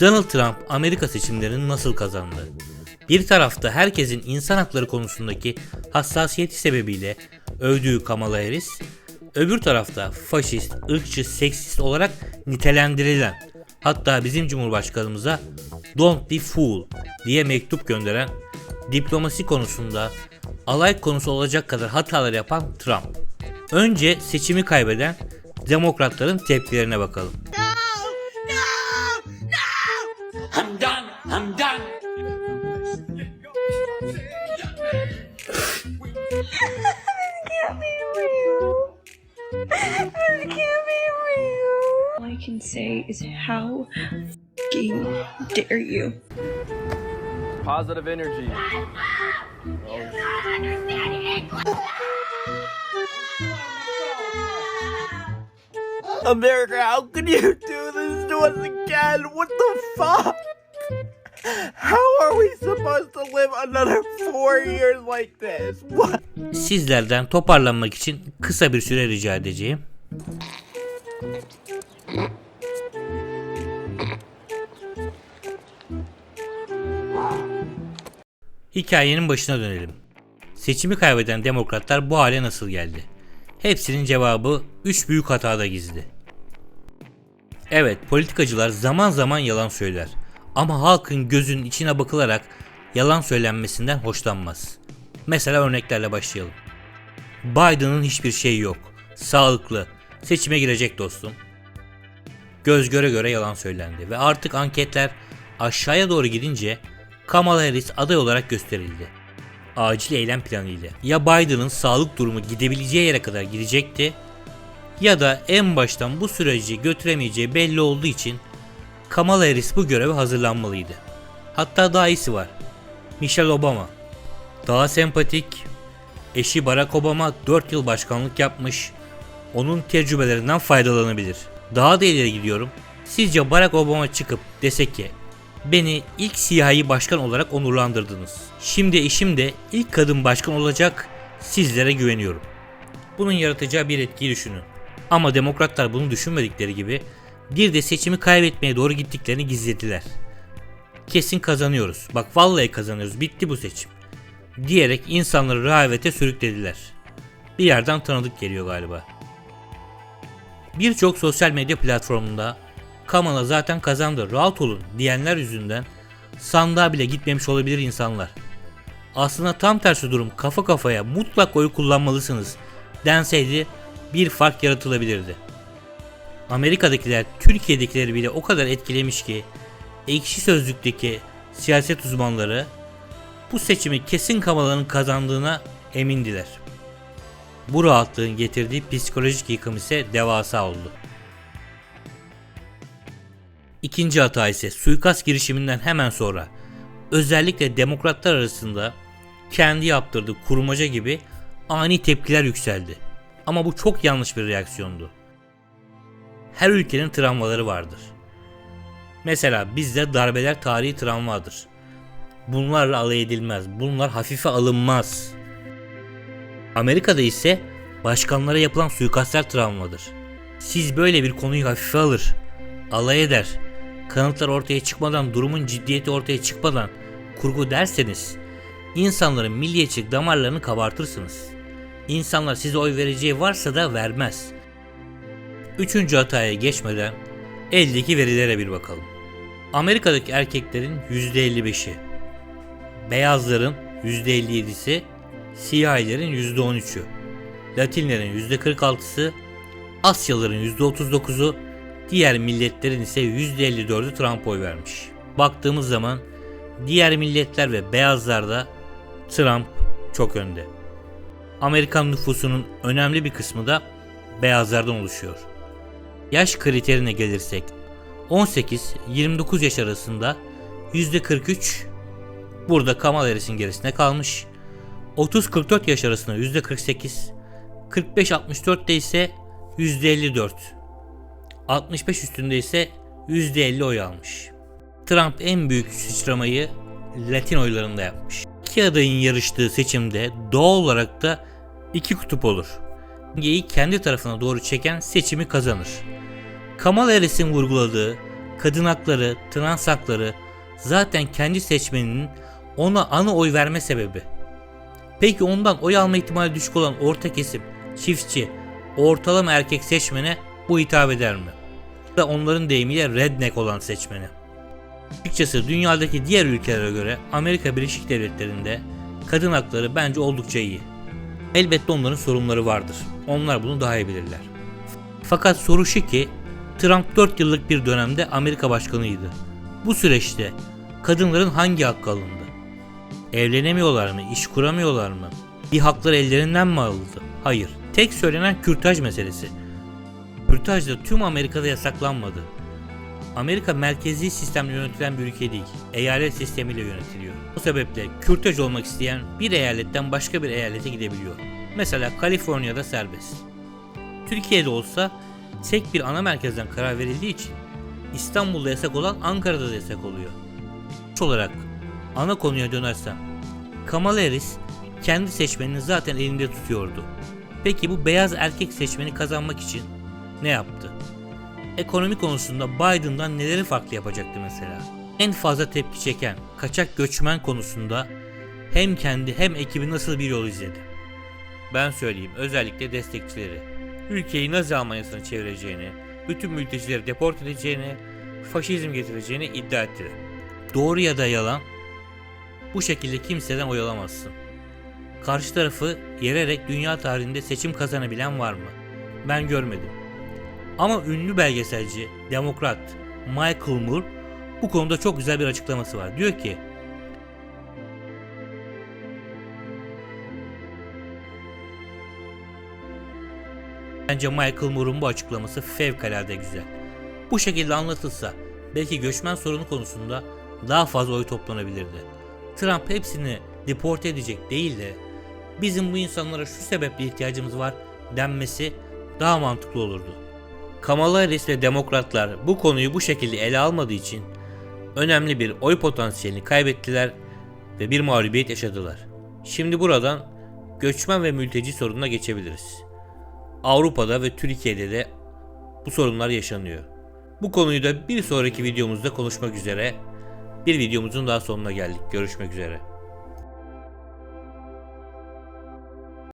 Donald Trump Amerika seçimlerini nasıl kazandı? Bir tarafta herkesin insan hakları konusundaki hassasiyeti sebebiyle övdüğü Kamala Harris, öbür tarafta faşist, ırkçı, seksist olarak nitelendirilen, hatta bizim Cumhurbaşkanımıza "Don't be fool" diye mektup gönderen, diplomasi konusunda alay konusu olacak kadar hatalar yapan Trump. Önce seçimi kaybeden demokratların tepkilerine bakalım. I'm done. I'm done. can't be real. This can't be real. All I can say is how dare you. Positive energy. America, how could you do this to us again? What the fuck? How are we supposed to live another four years like this? What? Sizlerden toparlanmak için kısa bir süre rica edeceğim. Hikayenin başına dönelim. Seçimi kaybeden demokratlar bu hale nasıl geldi? Hepsinin cevabı 3 büyük hatada gizli. Evet, politikacılar zaman zaman yalan söyler. Ama halkın gözünün içine bakılarak yalan söylenmesinden hoşlanmaz. Mesela örneklerle başlayalım. Biden'ın hiçbir şeyi yok. Sağlıklı. Seçime girecek dostum. Göz göre göre yalan söylendi ve artık anketler aşağıya doğru gidince Kamala Harris aday olarak gösterildi. Acil eylem planı ile ya Biden'ın sağlık durumu gidebileceği yere kadar gidecekti ya da en baştan bu süreci götüremeyeceği belli olduğu için Kamala Harris bu göreve hazırlanmalıydı. Hatta daha iyisi var. Michelle Obama. Daha sempatik, eşi Barack Obama 4 yıl başkanlık yapmış, onun tecrübelerinden faydalanabilir. Daha da ileri gidiyorum. Sizce Barack Obama çıkıp dese ki Beni ilk siyahi başkan olarak onurlandırdınız. Şimdi eşim de ilk kadın başkan olacak. Sizlere güveniyorum. Bunun yaratacağı bir etkiyi düşünün. Ama demokratlar bunu düşünmedikleri gibi bir de seçimi kaybetmeye doğru gittiklerini gizlediler. Kesin kazanıyoruz. Bak vallahi kazanıyoruz. Bitti bu seçim. Diyerek insanları rehavete sürüklediler. Bir yerden tanıdık geliyor galiba. Birçok sosyal medya platformunda Kamala zaten kazandı rahat olun diyenler yüzünden sandığa bile gitmemiş olabilir insanlar. Aslında tam tersi durum kafa kafaya mutlak oy kullanmalısınız denseydi bir fark yaratılabilirdi. Amerika'dakiler Türkiye'dekileri bile o kadar etkilemiş ki ekşi sözlükteki siyaset uzmanları bu seçimi kesin Kamala'nın kazandığına emindiler. Bu rahatlığın getirdiği psikolojik yıkım ise devasa oldu. İkinci hata ise suikast girişiminden hemen sonra özellikle demokratlar arasında kendi yaptırdığı kurmaca gibi ani tepkiler yükseldi. Ama bu çok yanlış bir reaksiyondu. Her ülkenin travmaları vardır. Mesela bizde darbeler tarihi travmadır. Bunlarla alay edilmez. Bunlar hafife alınmaz. Amerika'da ise başkanlara yapılan suikastler travmadır. Siz böyle bir konuyu hafife alır, alay eder, kanıtlar ortaya çıkmadan, durumun ciddiyeti ortaya çıkmadan kurgu derseniz insanların milliyetçilik damarlarını kabartırsınız. İnsanlar size oy vereceği varsa da vermez. Üçüncü hataya geçmeden eldeki verilere bir bakalım. Amerika'daki erkeklerin %55'i, beyazların %57'si, siyahilerin %13'ü, Latinlerin %46'sı, Asyalıların %39'u, diğer milletlerin ise %54'ü Trump'a oy vermiş. Baktığımız zaman diğer milletler ve beyazlarda Trump çok önde. Amerikan nüfusunun önemli bir kısmı da beyazlardan oluşuyor. Yaş kriterine gelirsek 18-29 yaş arasında %43 burada Kamala Harris'in gerisine kalmış. 30-44 yaş arasında %48, 45-64'te ise %54. 65 üstünde ise %50 oy almış. Trump en büyük sıçramayı Latin oylarında yapmış. İki adayın yarıştığı seçimde doğal olarak da iki kutup olur. dengeyi kendi tarafına doğru çeken seçimi kazanır. Kamala Harris'in vurguladığı kadın hakları, trans hakları zaten kendi seçmeninin ona ana oy verme sebebi. Peki ondan oy alma ihtimali düşük olan orta kesim, çiftçi, ortalama erkek seçmene bu hitap eder mi? Da onların deyimiyle redneck olan seçmeni. Açıkçası dünyadaki diğer ülkelere göre Amerika Birleşik Devletleri'nde kadın hakları bence oldukça iyi. Elbette onların sorunları vardır. Onlar bunu daha iyi bilirler. Fakat soru şu ki Trump 4 yıllık bir dönemde Amerika başkanıydı. Bu süreçte kadınların hangi hakkı alındı? Evlenemiyorlar mı? İş kuramıyorlar mı? Bir haklar ellerinden mi alındı? Hayır. Tek söylenen kürtaj meselesi. Kürtaj da tüm Amerika'da yasaklanmadı. Amerika merkezi sistemle yönetilen bir ülke değil. Eyalet sistemiyle yönetiliyor. Bu sebeple kürtaj olmak isteyen bir eyaletten başka bir eyalete gidebiliyor. Mesela Kaliforniya'da serbest. Türkiye'de olsa tek bir ana merkezden karar verildiği için İstanbul'da yasak olan Ankara'da da yasak oluyor. Sonuç olarak ana konuya dönersem Kamala Harris kendi seçmenini zaten elinde tutuyordu. Peki bu beyaz erkek seçmeni kazanmak için ne yaptı? Ekonomi konusunda Biden'dan neleri farklı yapacaktı mesela? En fazla tepki çeken kaçak göçmen konusunda hem kendi hem ekibi nasıl bir yol izledi? Ben söyleyeyim özellikle destekçileri. Ülkeyi Nazi Almanyası'na çevireceğini, bütün mültecileri deport edeceğini, faşizm getireceğini iddia ettiler. Doğru ya da yalan bu şekilde kimseden oy alamazsın. Karşı tarafı yererek dünya tarihinde seçim kazanabilen var mı? Ben görmedim. Ama ünlü belgeselci, demokrat Michael Moore bu konuda çok güzel bir açıklaması var. Diyor ki Bence Michael Moore'un bu açıklaması fevkalade güzel. Bu şekilde anlatılsa belki göçmen sorunu konusunda daha fazla oy toplanabilirdi. Trump hepsini deporte edecek değil de bizim bu insanlara şu sebeple ihtiyacımız var denmesi daha mantıklı olurdu. Kamala Harris ve demokratlar bu konuyu bu şekilde ele almadığı için önemli bir oy potansiyelini kaybettiler ve bir mağlubiyet yaşadılar. Şimdi buradan göçmen ve mülteci sorununa geçebiliriz. Avrupa'da ve Türkiye'de de bu sorunlar yaşanıyor. Bu konuyu da bir sonraki videomuzda konuşmak üzere bir videomuzun daha sonuna geldik. Görüşmek üzere.